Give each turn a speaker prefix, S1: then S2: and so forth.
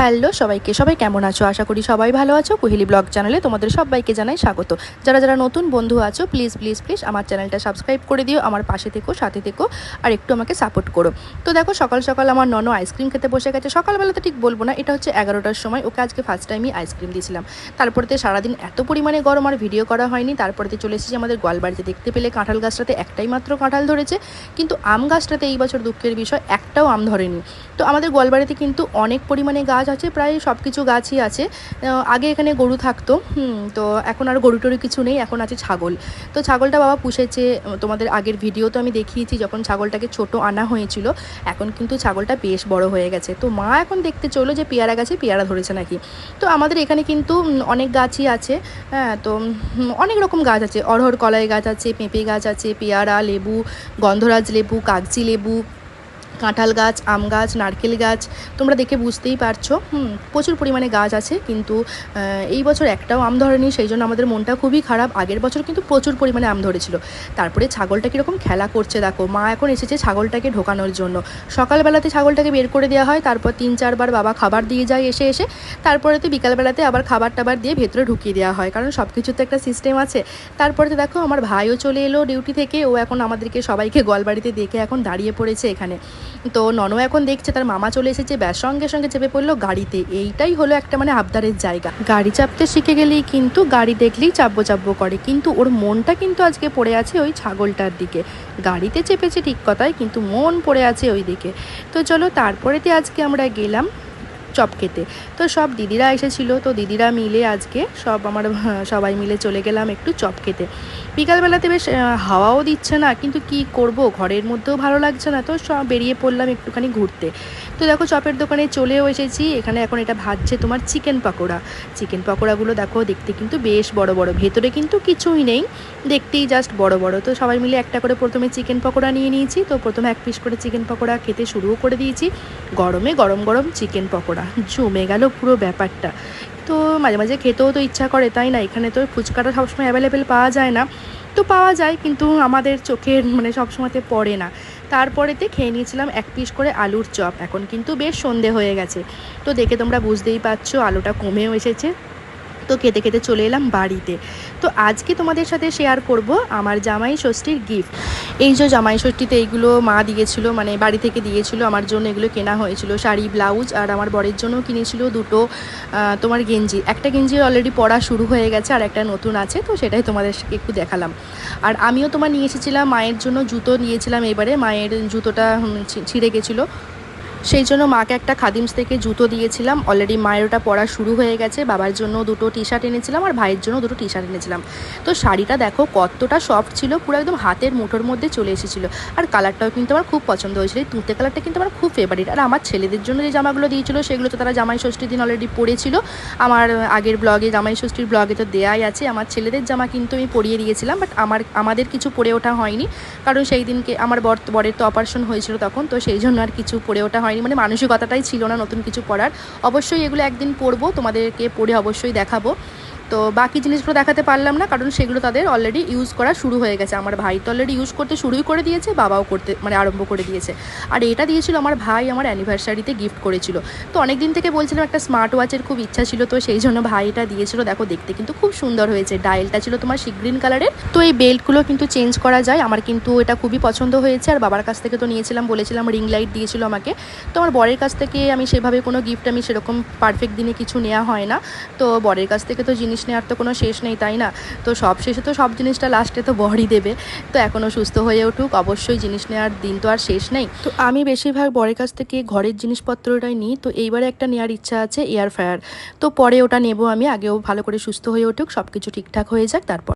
S1: Hello সবাইকে, সবাই কেমন আছো? আশা করি সবাই ভালো আছো। কুহিলি ব্লগ চ্যানেলে তোমাদের সবাইকে জানাই স্বাগত। যারা যারা নতুন বন্ধু আছো প্লিজ প্লিজ প্লিজ আমার চ্যানেলটা সাবস্ক্রাইব করে দিও, আমার পাশে থেকো, সাথে থেকো, আর একটু আমাকে সাপোর্ট করো। তো দেখো, সকাল সকাল আমার নন আইসক্রিম খেতে বসে গেছে। সকালবেলা তো ঠিক বলব না, এটা হচ্ছে এগারোটার সময়, ওকে আজকে ফার্স্ট টাইমই আইসক্রিম দিয়েছিলাম। তারপরে সারাদিন এত পরিমাণে গরম আর ভিডিও করা হয়নি। তারপরে চলে এসেছি আমাদের গোয়ালবাড়িতে। দেখতে পেলে কাঁঠাল গাছটাতে একটাই মাত্র কাঁঠাল ধরেছে। কিন্তু আম গাছটাতে এই বছর দুঃখের বিষয়, একটাও আম ধরেনি। তো আমাদের গোয়ালবাড়িতে কিন্তু অনেক পরিমাণে গাছ আছে, প্রায় সব কিছু গাছই আছে। আগে এখানে গরু থাকতো তো এখন আর গরু টরু কিছু নেই, এখন আছে ছাগল। তো ছাগলটা বাবা পুষেছে, তোমাদের আগের ভিডিও তো আমি দেখিয়েছি, যখন ছাগলটাকে ছোট আনা হয়েছিল, এখন কিন্তু ছাগলটা বেশ বড় হয়ে গেছে। তো মা এখন দেখতে চলো যে পেয়ারা গাছে পেয়ারা ধরেছে নাকি। তো আমাদের এখানে কিন্তু অনেক গাছই আছে হ্যাঁ তো অনেক রকম গাছ আছে। অরহর কলাই গাছ আছে, পেঁপে গাছ আছে, পেয়ারা, লেবু, গন্ধরাজ লেবু, কাগজি লেবু কাঁঠাল গাছ, আম গাছ, নারকেল গাছ, তোমরা দেখে বুঝতেই পারছ। হুম, প্রচুর পরিমাণে গাছ আছে, কিন্তু এই বছর একটাও আম ধরেনি, সেই জন্য আমাদের মনটা খুবই খারাপ। আগের বছর কিন্তু প্রচুর পরিমাণে আম ধরেছিল। তারপরে ছাগলটা কীরকম খেলা করছে, দেখো, মা এখন এসেছে ছাগলটাকে ঢোকানোর জন্য। সকালবেলাতে ছাগলটাকে বের করে দেওয়া হয়, তারপর তিন, চারবার বাবা খাবার দিয়ে যায় এসে এসে তারপরে তো বিকালবেলাতে আবার খাবার টাবার দিয়ে ভেতরে ঢুকিয়ে দেওয়া হয়, কারণ সব কিছুর তো একটা সিস্টেম আছে। তারপরে তো দেখো, আমার ভাইও চলে এলো ডিউটি থেকে, ও এখন আমাদেরকে সবাইকে গোয়ালবাড়িতে দেখে এখন দাঁড়িয়ে পড়েছে এখানে। তো ননও এখন দেখছে, তার মামা চলে এসেছে, ব্যাস সঙ্গে সঙ্গে চেপে পড়ল গাড়িতে। এইটাই হলো একটা মানে আবদারের জায়গা। গাড়ি চাপতে শিখে গেলেই কিন্তু গাড়ি দেখলেই চাপবো চাপবো করে, কিন্তু ওর মনটা কিন্তু আজকে পড়ে আছে ওই ছাগলটার দিকে। গাড়িতে চেপেছে ঠিক কথায় কিন্তু মন পড়ে আছে ওই দিকে তো চলো, তারপরেতে আজকে আমরা গেলাম চপ খেতে। তো সব দিদিরা এসেছিল, তো দিদিরা মিলে আজকে সব আমার, সবাই মিলে চলে গেলাম একটু চপ খেতে। বিকালবেলাতে বেশ হাওয়াও দিচ্ছে না, কিন্তু কি করব? ঘরের মধ্যেও ভালো লাগছে না, তো সব বেরিয়ে পড়লাম একটুখানি ঘুরতে। তো দেখো চপের দোকানে চলেও এসেছি, এখানে এখন এটা ভাজছে তোমার চিকেন পকোড়া। চিকেন পকোড়াগুলো দেখো দেখতে কিন্তু বেশ বড় বড়, ভেতরে কিন্তু কিছুই নেই, দেখতেই জাস্ট বড় বড়। তো সবাই মিলে একটা করে প্রথমে চিকেন পকোড়া নিয়ে নিয়েছি, তো প্রথমে এক পিস করে চিকেন পকোড়া খেতে শুরুও করে দিয়েছি। গরমে গরম গরম চিকেন পকোড়া। জমে গেল পুরো ব্যাপারটা। তো মাঝে মাঝে খেতেও তো ইচ্ছা করে, তাই না? এখানে তো ফুচকাটা সবসময় অ্যাভেলেবেল পাওয়া যায় না। তো পাওয়া যায়, কিন্তু আমাদের চোখের মানে সবসময়তে পড়ে না। তারপরেতে খেয়ে নিয়েছিলাম এক পিস করে আলুর চপ। এখন কিন্তু বেশ সন্ধে হয়ে গেছে। তো দেখে তোমরা বুঝতেই পারছ, আলুটা কমেও এসেছে। তো খেতে খেতে চলে এলাম বাড়িতে। তো আজকে তোমাদের সাথে শেয়ার করব আমার জামাই ষষ্ঠীর গিফট এই যে জামাই ষষ্ঠীতে এইগুলো মা দিয়েছিল মানে বাড়ি থেকে দিয়েছিল, আমার জন্য এগুলো কেনা হয়েছিল। শাড়ি ব্লাউজ আর আমার বরের জন্য কিনেছিল দুটো তোমার গেঞ্জি। একটা গেঞ্জি অলরেডি পরা শুরু হয়ে গেছে আর একটা নতুন আছে, তো সেটাই তোমাদের একটু দেখালাম। আর আমিও তোমার নিয়ে এসেছিলাম, মায়ের জন্য জুতো নিয়েছিলাম এবারে। মায়ের জুতোটা ছিঁড়ে গেছিল। সেই জন্য মাকে একটা খাদিমস থেকে জুতো দিয়েছিলাম। অলরেডি মায়ের ওটা পরা শুরু হয়ে গেছে। বাবার জন্য দুটো টি শার্ট এনেছিলাম আর ভাইয়ের জন্য দুটো টি শার্ট এনেছিলাম। তো শাড়িটা দেখো, কতটা সফট ছিল, পুরো একদম হাতের মুঠোর মধ্যে চলে এসেছিল। আর কালারটাও কিন্তু আমার খুব পছন্দ হয়েছিল। এই তুঁতে কালারটা কিন্তু আমার খুব ফেভারিট আর আমার ছেলেদের জন্য যে জামাগুলো দিয়েছিল, সেগুলো তো তারা জামাই ষষ্ঠীর দিন অলরেডি পরেছিল। আমার আগের ব্লগে জামাই ষষ্ঠীর ব্লগে তো দেয়াই আছে। আমার ছেলেদের জামা কিন্তু আমি পরিয়ে দিয়েছিলাম বাট আমার, আমাদের কিছু পরে ওঠা হয়নি। কারণ সেই দিনকে, আমার বর, বরের তো অপারেশন হয়েছিল তখন, তো সেই জন্য আর কিছু পরে ওঠা হয়নি। মানে মানসিকতাটাই ছিল না নতুন কিছু পড়ার অবশ্যই এগুলো একদিন পড়ব, তোমাদেরকে পড়ে অবশ্যই দেখাবো। তো বাকি জিনিসগুলো দেখাতে পারলাম না, কারণ সেগুলো তাদের অলরেডি ইউজ করা শুরু হয়ে গেছে। আমার ভাই তো অলরেডি ইউজ করতে শুরুই করে দিয়েছে, বাবাও করতে মানে আরম্ভ করে দিয়েছে। আর এটা দিয়েছিল আমার ভাই আমার অ্যানিভার্সারিতে গিফট করেছিল। তো অনেক দিন থেকে বলছিলাম একটা স্মার্ট ওয়াচের খুব ইচ্ছা ছিল, তো সেই জন্য ভাই এটা দিয়েছিল। দেখো, দেখতে কিন্তু খুব সুন্দর হয়েছে। ডায়েলটা ছিল তোমার সি গ্রিন কালারের তো এই বেল্টগুলো কিন্তু চেঞ্জ করা যায়। আমার কিন্তু এটা খুবই পছন্দ হয়েছে। আর বাবার কাছ থেকে তো নিয়েছিলাম, বলেছিলাম রিং লাইট দিয়েছিল আমাকে। তো আমার বরের কাছ থেকে আমি সেভাবে কোনো গিফট আমি সেরকম পারফেক্ট দিনে কিছু নেওয়া হয় না। তো বরের কাছ থেকে তো জিনিস নেওয়ার তো কোনো শেষ নেই, তাই না? তো সব শেষে তো সব জিনিসটা লাস্টে তো বরই দেবে। তো এখনও সুস্থ হয়ে উঠুক, অবশ্যই জিনিস নেওয়ার দিন তো আর শেষ নেই। তো আমি বেশিরভাগ বরের কাছ থেকে ঘরের জিনিসপত্রটাই নিই। তো এইবারে একটা নেওয়ার ইচ্ছা আছে এয়ার ফ্রায়ার তো পরে ওটা নেব আমি, আগেও ভালো করে সুস্থ হয়ে উঠুক সব কিছু ঠিকঠাক হয়ে যাক, তারপর